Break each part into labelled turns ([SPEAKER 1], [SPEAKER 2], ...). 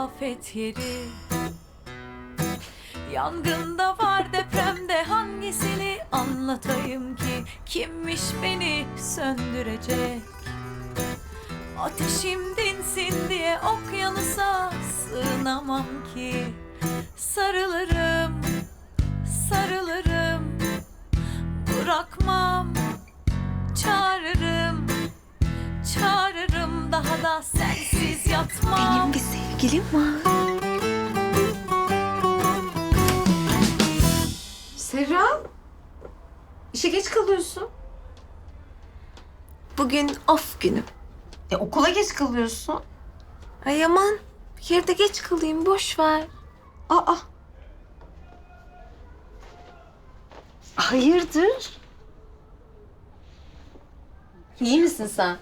[SPEAKER 1] afet yeri. Yangında var depremde hangisini anlatayım ki? Kimmiş beni söndürecek? Ateşim dinsin diye okyanusa sığınamam ki. Sarılırım, sarılırım. Bırakmam, çağırırım Çağırırım daha da sensiz yatmam
[SPEAKER 2] Benim bir sevgilim var.
[SPEAKER 3] Serra, işe geç kalıyorsun.
[SPEAKER 2] Bugün off günüm.
[SPEAKER 3] E okula geç kalıyorsun.
[SPEAKER 2] Ay aman bir kere de geç kalayım boş ver.
[SPEAKER 3] Aa. Hayırdır? İyi misin sen?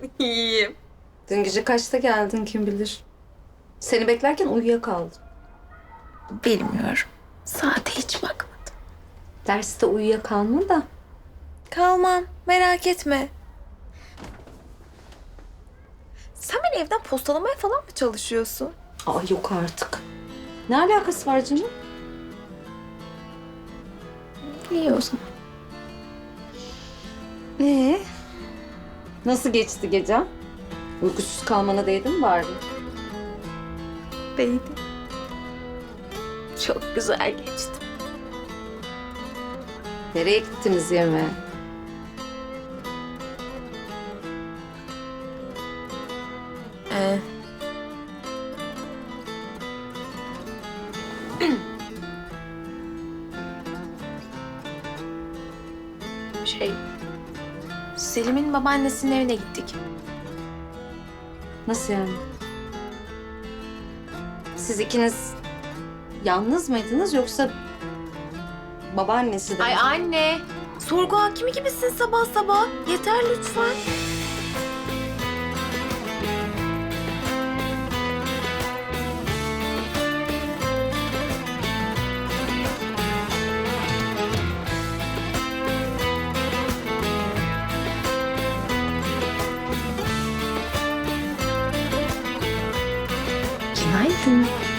[SPEAKER 2] İyiyim.
[SPEAKER 3] Dün gece kaçta geldin kim bilir. Seni beklerken uyuyakaldım.
[SPEAKER 2] Bilmiyorum. Saate hiç bakmadım.
[SPEAKER 3] Derste uyuyakalma da.
[SPEAKER 2] Kalmam merak etme. Sen beni evden postalamaya falan mı çalışıyorsun?
[SPEAKER 3] Aa yok artık. Ne alakası var canım?
[SPEAKER 2] İyi o zaman.
[SPEAKER 3] Ee? Nasıl geçti gece? Uykusuz kalmana değdi mi bari?
[SPEAKER 2] Değdi. Çok güzel geçti.
[SPEAKER 3] Nereye gittiniz yemeğe?
[SPEAKER 2] Ee, şey... Selim'in babaannesinin evine gittik.
[SPEAKER 3] Nasıl yani? Siz ikiniz yalnız mıydınız yoksa babaannesi de
[SPEAKER 2] Ay anne! Sorgu hakimi gibisin sabah sabah. Yeter lütfen. 我爱听。